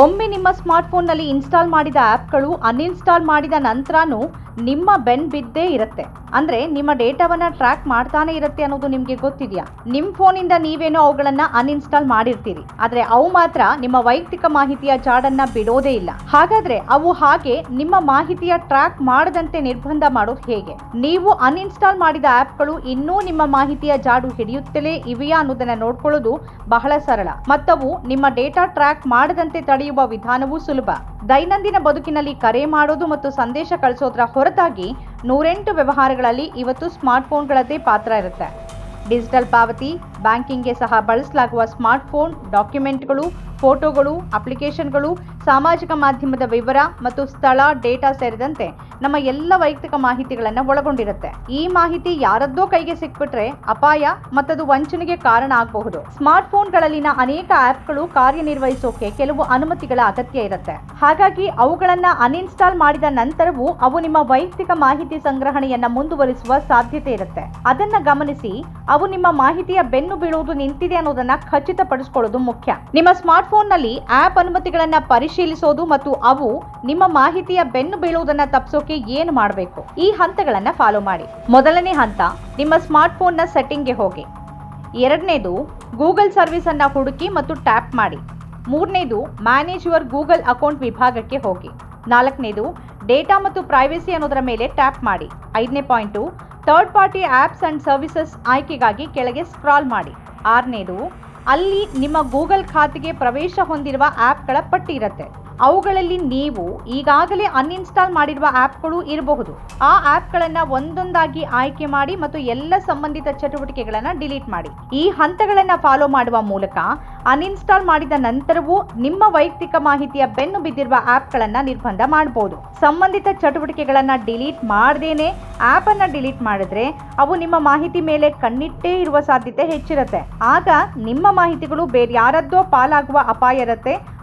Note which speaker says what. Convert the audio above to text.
Speaker 1: ಒಮ್ಮೆ ನಿಮ್ಮ ಸ್ಮಾರ್ಟ್ಫೋನ್ನಲ್ಲಿ ಇನ್ಸ್ಟಾಲ್ ಮಾಡಿದ ಆ್ಯಪ್ಗಳು ಅನ್ಇನ್ಸ್ಟಾಲ್ ಮಾಡಿದ ನಂತರನೂ ನಿಮ್ಮ ಬೆನ್ ಬಿದ್ದೇ ಇರುತ್ತೆ. ಅಂದ್ರೆ ನಿಮ್ಮ ಡೇಟಾವನ್ನ ಟ್ರ್ಯಾಕ್ ಮಾಡ್ತಾನೆ ಇರುತ್ತೆ ಅನ್ನೋದು ನಿಮಗೆ ಗೊತ್ತಿದೆಯಾ? ನಿಮ್ಮ ಫೋನಿಂದ ನೀವೇನೋ ಅವುಗಳನ್ನ ಅನ್ಇನ್ಸ್ಟಾಲ್ ಮಾಡಿರ್ತೀರಿ. ಆದರೆ ಅವು ಮಾತ್ರ ನಿಮ್ಮ ವೈಯಕ್ತಿಕ ಮಾಹಿತಿಯ ಜಾಡನ್ನ ಬಿಡೋದೇ ಇಲ್ಲ. ಹಾಗಾದ್ರೆ ಅವು ಹಾಗೆ ನಿಮ್ಮ ಮಾಹಿತಿಯ ಟ್ರ್ಯಾಕ್ ಮಾಡದಂತೆ ನಿರ್ಬಂಧ ಮಾಡೋದು ಹೇಗೆ? ನೀವು ಅನ್ಇನ್ಸ್ಟಾಲ್ ಮಾಡಿದ ಆ್ಯಪ್ಗಳು ಇನ್ನೂ ನಿಮ್ಮ ಮಾಹಿತಿಯ ಜಾಡು ಹಿಡಿಯುತ್ತಲೇ ಇವೆಯಾ ಅನ್ನೋದನ್ನ ನೋಡ್ಕೊಳ್ಳೋದು ಬಹಳ ಸರಳ. ಮತ್ತವು ನಿಮ್ಮ ಡೇಟಾ ಟ್ರ್ಯಾಕ್ ಮಾಡದಂತೆ ತಡೆಯುವ ವಿಧಾನವೂ ಸುಲಭ. ದೈನಂದಿನ ಬದುಕಿನಲ್ಲಿ ಕರೆ ಮಾಡೋದು ಮತ್ತು ಸಂದೇಶ ಕಳಿಸೋದ್ರ ಹೊರತಾಗಿ ನೂರೆಂಟು ವ್ಯವಹಾರಗಳಲ್ಲಿ ಇವತ್ತು ಸ್ಮಾರ್ಟ್ಫೋನ್ಗಳದ್ದೇ ಪಾತ್ರ ಇರುತ್ತೆ. ಡಿಜಿಟಲ್ ಪಾವತಿ, ಬ್ಯಾಂಕಿಂಗ್ಗೆ ಸಹ ಬಳಸಲಾಗುವ ಸ್ಮಾರ್ಟ್ಫೋನ್, ಡಾಕ್ಯುಮೆಂಟ್ಗಳು ಫೋಟೋಗಳು, ಅಪ್ಲಿಕೇಶನ್ಗಳು, ಸಾಮಾಜಿಕ ಮಾಧ್ಯಮದ ವಿವರ ಮತ್ತು ಸ್ಥಳ, ಡೇಟಾ ಸೇರಿದಂತೆ ನಮ್ಮ ಎಲ್ಲ ವೈಯಕ್ತಿಕ ಮಾಹಿತಿಗಳನ್ನು ಒಳಗೊಂಡಿರುತ್ತೆ. ಈ ಮಾಹಿತಿ ಯಾರದ್ದೋ ಕೈಗೆ ಸಿಕ್ಬಿಟ್ರೆ ಅಪಾಯ ಮತ್ತದು ವಂಚನೆಗೆ ಕಾರಣ ಆಗಬಹುದು. ಸ್ಮಾರ್ಟ್ ಫೋನ್ಗಳಲ್ಲಿನ ಅನೇಕ ಆಪ್ಗಳು ಕಾರ್ಯನಿರ್ವಹಿಸೋಕೆ ಕೆಲವು ಅನುಮತಿಗಳ ಅಗತ್ಯ ಇರುತ್ತೆ. ಹಾಗಾಗಿ ಅವುಗಳನ್ನ ಅನ್ಇನ್ಸ್ಟಾಲ್ ಮಾಡಿದ ನಂತರವೂ ಅವು ನಿಮ್ಮ ವೈಯಕ್ತಿಕ ಮಾಹಿತಿ ಸಂಗ್ರಹಣೆಯನ್ನ ಮುಂದುವರಿಸುವ ಸಾಧ್ಯತೆ ಇರುತ್ತೆ. ಅದನ್ನ ಗಮನಿಸಿ, ಅವು ನಿಮ್ಮ ಮಾಹಿತಿಯ ಬೆನ್ನು ಬೀಳುವುದು ನಿಂತಿದೆ ಅನ್ನೋದನ್ನ ಖಚಿತಪಡಿಸಿಕೊಳ್ಳೋದು ಮುಖ್ಯ. ನಿಮ್ಮ ಸ್ಮಾರ್ಟ್ಫೋನ್ನಲ್ಲಿ ಆ್ಯಪ್ ಅನುಮತಿಗಳನ್ನು ಪರಿಶೀಲಿಸೋದು ಮತ್ತು ಅವು ನಿಮ್ಮ ಮಾಹಿತಿಯ ಬೆನ್ನು ಬೀಳುವುದನ್ನು ತಪ್ಪಿಸೋಕೆ ಏನು ಮಾಡಬೇಕು? ಈ ಹಂತಗಳನ್ನು ಫಾಲೋ ಮಾಡಿ. ಮೊದಲನೇ ಹಂತ, ನಿಮ್ಮ ಸ್ಮಾರ್ಟ್ಫೋನ್ನ ಸೆಟ್ಟಿಂಗ್ಗೆ ಹೋಗಿ. ಎರಡನೇದು ಗೂಗಲ್ ಸರ್ವಿಸನ್ನು ಹುಡುಕಿ ಮತ್ತು ಟ್ಯಾಪ್ ಮಾಡಿ. ಮೂರನೇದು ಮ್ಯಾನೇಜ್ ಯುವರ್ ಗೂಗಲ್ ಅಕೌಂಟ್ ವಿಭಾಗಕ್ಕೆ ಹೋಗಿ. ನಾಲ್ಕನೇದು ಡೇಟಾ ಮತ್ತು ಪ್ರೈವೇಸಿ ಅನ್ನೋದರ ಮೇಲೆ ಟ್ಯಾಪ್ ಮಾಡಿ. ಐದನೇ point third party apps and services ಆಯ್ಕೆಗಾಗಿ ಕೆಳಗೆ ಸ್ಕ್ರಾಲ್ ಮಾಡಿ. ಆರನೇದು ಅಲ್ಲಿ ನಿಮ್ಮ ಗೂಗಲ್ ಖಾತೆಗೆ ಪ್ರವೇಶ ಹೊಂದಿರುವ ಆ್ಯಪ್ಗಳ ಪಟ್ಟಿ ಇರುತ್ತೆ ಅವುಗಳಲ್ಲಿ ನೀವು ಈಗಾಗಲೇ ಅನ್ಇನ್ಸ್ಟಾಲ್ ಮಾಡಿರುವ ಆ್ಯಪ್ಗಳು ಇರಬಹುದು. ಆ ಆ್ಯಪ್ಗಳನ್ನು ಒಂದೊಂದಾಗಿ ಆಯ್ಕೆ ಮಾಡಿ ಮತ್ತು ಎಲ್ಲ ಸಂಬಂಧಿತ ಚಟುವಟಿಕೆಗಳನ್ನು ಡಿಲೀಟ್ ಮಾಡಿ. ಈ ಹಂತಗಳನ್ನು ಫಾಲೋ ಮಾಡುವ ಮೂಲಕ ಅನ್ಇನ್ಸ್ಟಾಲ್ ಮಾಡಿದ ನಂತರವೂ ನಿಮ್ಮ ವೈಯಕ್ತಿಕ ಮಾಹಿತಿಯ ಬೆನ್ನು ಬಿದ್ದಿರುವ ಆ್ಯಪ್ಗಳನ್ನು ನಿರ್ಬಂಧ ಮಾಡಬಹುದು ಸಂಬಂಧಿತ ಚಟುವಟಿಕೆಗಳನ್ನು ಡಿಲೀಟ್ ಮಾಡದೇನೆ ಆ್ಯಪನ್ನು ಡಿಲೀಟ್ ಮಾಡಿದ್ರೆ ಅವು ನಿಮ್ಮ ಮಾಹಿತಿ ಮೇಲೆ ಕಣ್ಣಿಟ್ಟೇ ಇರುವ ಸಾಧ್ಯತೆ ಹೆಚ್ಚಿರುತ್ತೆ. ಆಗ ನಿಮ್ಮ ಮಾಹಿತಿಗಳು ಬೇರೆ ಯಾರದ್ದೋ ಪಾಲಾಗುವ ಅಪಾಯ ಇರುತ್ತೆ.